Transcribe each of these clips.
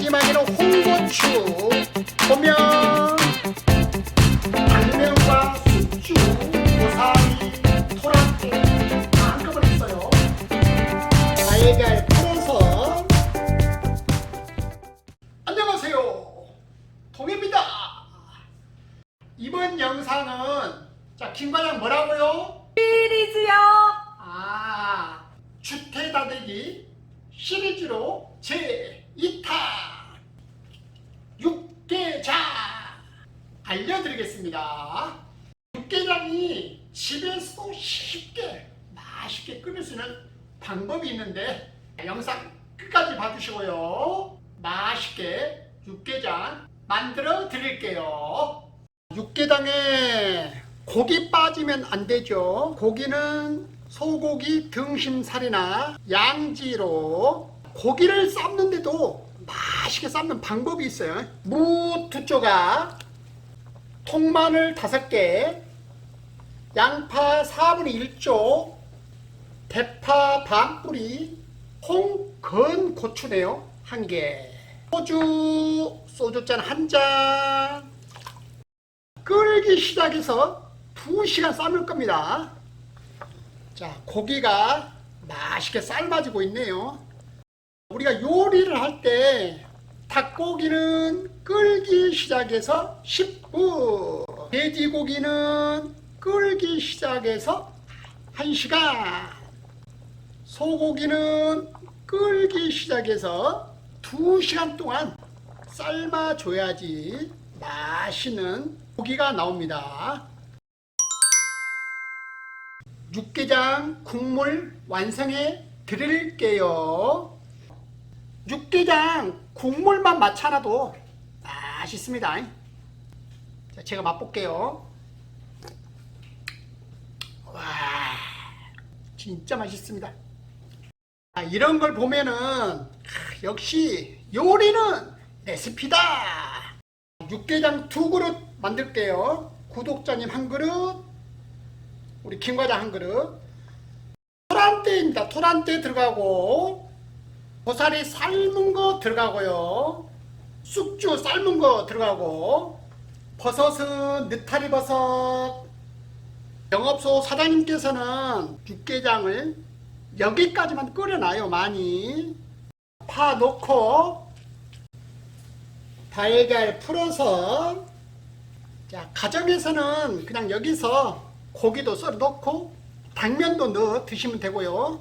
마지막에는 홍고추 보면 당면과 숙주, 고사리, 토란대 다 한꺼번에 있어요. 달걀 풀어서 안녕하세요 동해입니다. 이번 영상은 자 김과장 뭐라고요? 시리즈요. 아, 주태다대기 시리즈로 제2 탄 육개장 알려드리겠습니다. 육개장이 집에서도 쉽게 맛있게 끓일 수 있는 방법이 있는데 영상 끝까지 봐주시고요. 맛있게 육개장 만들어 드릴게요. 육개장에 고기 빠지면 안 되죠. 고기는 소고기 등심살이나 양지로 고기를 삶는데도 맛있게 삶는 방법이 있어요. 무 두 조각, 통마늘 다섯 개, 양파 4분의 1조, 대파 반 뿌리, 홍건 고추네요. 한 개. 소주, 소주잔 한 잔. 끓기 시작해서 2시간 삶을 겁니다. 자, 고기가 맛있게 삶아지고 있네요. 우리가 요리를 할 때 닭고기는 끓기 시작해서 10분, 돼지고기는 끓기 시작해서 1시간, 소고기는 끓기 시작해서 2시간 동안 삶아줘야지 맛있는 고기가 나옵니다. 육개장 국물 완성해 드릴게요. 육개장 국물만 맞춰놔도 맛있습니다. 자, 제가 맛볼게요. 와, 진짜 맛있습니다. 아, 이런 걸 보면은 아, 역시 요리는 레시피다. 육개장 두 그릇 만들게요. 구독자님 한 그릇, 우리 김과장 한 그릇. 토란대입니다. 토란대 들어가고, 고사리 삶은 거 들어가고요. 쑥주 삶은 거 들어가고, 버섯은 느타리 버섯. 영업소 사장님께서는 육개장을 여기까지만 끓여놔요, 많이. 파 넣고, 달걀 풀어서 자 가정에서는 그냥 여기서 고기도 썰어 넣고 당면도 넣어 드시면 되고요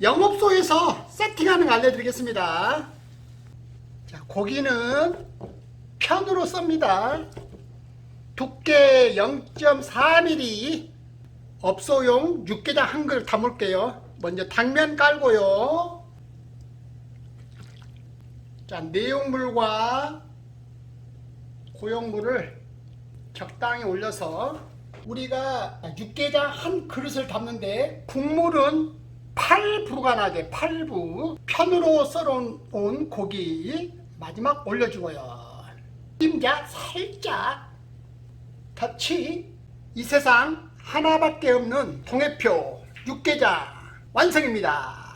영업소에서 세팅하는 거 알려드리겠습니다. 자 고기는 편으로 썹니다. 두께 0.4mm 업소용 육개장 한 그릇 담을게요. 먼저 당면 깔고요. 자, 내용물과 고용물을 적당히 올려서 우리가 육개장 한 그릇을 담는데 국물은 8부가 나게 8부 편으로 썰어온 고기 마지막 올려주고요. 김자 살짝 터치 이 세상 하나밖에 없는 동해표 육개장 완성입니다.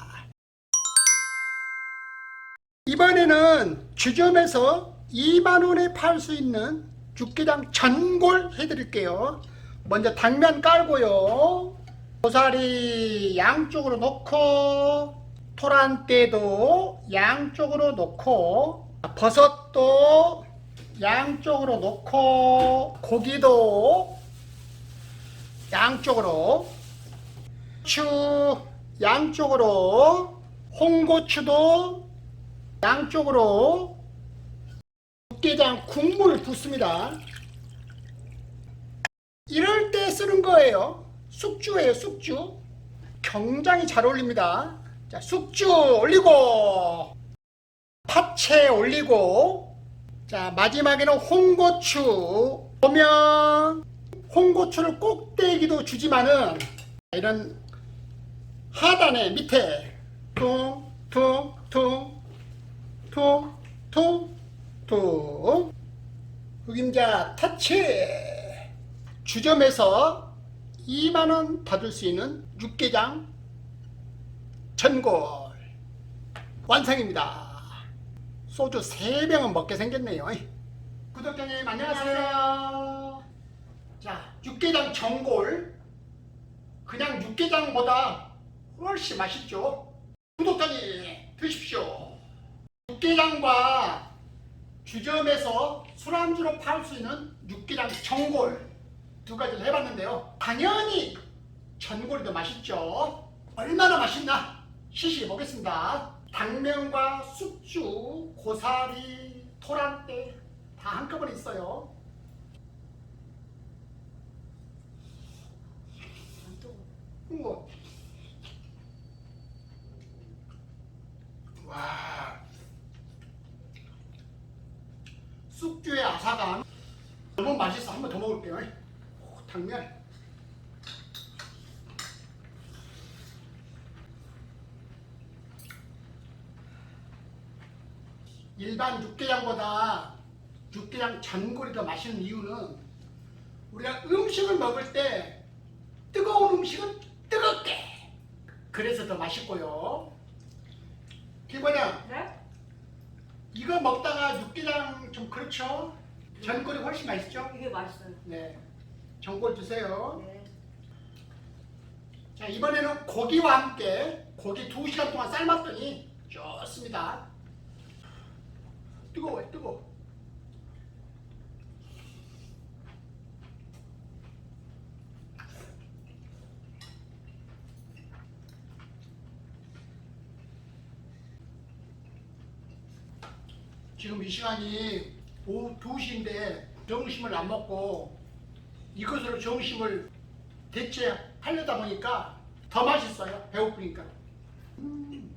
이번에는 주점에서 2만원에 팔 수 있는 육개장 전골 해드릴게요. 먼저 당면 깔고요. 고사리 양쪽으로 놓고 토란대도 양쪽으로 놓고 버섯도 양쪽으로 놓고 고기도 양쪽으로 추 양쪽으로 홍고추도 양쪽으로 육개장 국물을 붓습니다. 이럴 때 쓰는 거예요. 숙주예요, 숙주. 굉장히 잘 어울립니다. 자, 숙주 올리고, 파채 올리고, 자, 마지막에는 홍고추. 보면, 홍고추를 꼭대기도 주지만은, 이런 하단에 밑에, 퉁, 퉁, 퉁, 퉁, 퉁, 퉁. 흑임자 터치. 주점에서 2만원 받을 수 있는 육개장 전골 완성입니다. 소주 3병은 먹게 생겼네요. 구독자님 안녕하세요. 자, 육개장 전골 그냥 육개장보다 훨씬 맛있죠. 구독자님 드십시오. 육개장과 주점에서 술안주로 팔 수 있는 육개장 전골 두 가지를 해봤는데요. 당연히 전골이 더 맛있죠. 얼마나 맛있나 시식해 보겠습니다. 당면과 숙주, 고사리, 토란대 다 한꺼번에 있어요. 우와. 와. 숙주의 아사감 너무 맛있어. 한 번 더 먹을게요. 오, 당면. 일반 육개장보다 육개장 전골이 더 맛있는 이유는 우리가 음식을 먹을 때 뜨거운 음식은 뜨겁게 그래서 더 맛있고요. 김과장 네? 이거 먹다가 육개장 좀 그렇죠? 전골이 훨씬 맛있죠? 이게 맛있어요. 네. 전골 드세요. 네. 자 이번에는 고기와 함께 고기 2시간 동안 삶았더니 좋습니다. 뜨거워요 뜨거워. 지금 이 시간이 오후 2시인데 점심을 안 먹고 이것으로 점심을 대체하려다 보니까 더 맛있어요. 배고프니까. 음.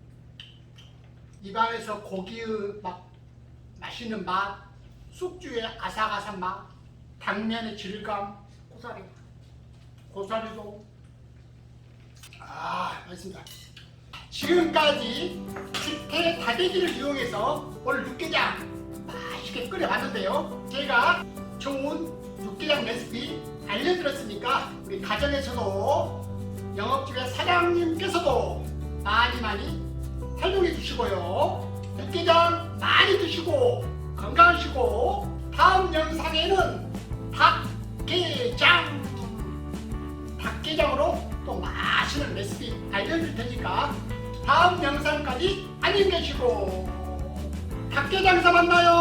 입안에서 고기의 막 맛있는 맛, 숙주의 아삭아삭 맛, 당면의 질감, 고사리. 고사리도 아 맛있습니다. 지금까지 주태 다대기를 이용해서 오늘 육개장 맛있게 끓여봤는데요. 제가 좋은 육개장 레시피 알려드렸으니까 우리 가정에서도 영업집의 사장님께서도 많이 많이 활용해 주시고요. 육개장 많이 드시고 건강하시고 다음 영상에는 닭게장 닭게장으로 또 맛있는 레시피 알려드릴 테니까 다음 영상까지 안녕히 계시고 닭게장에서 만나요.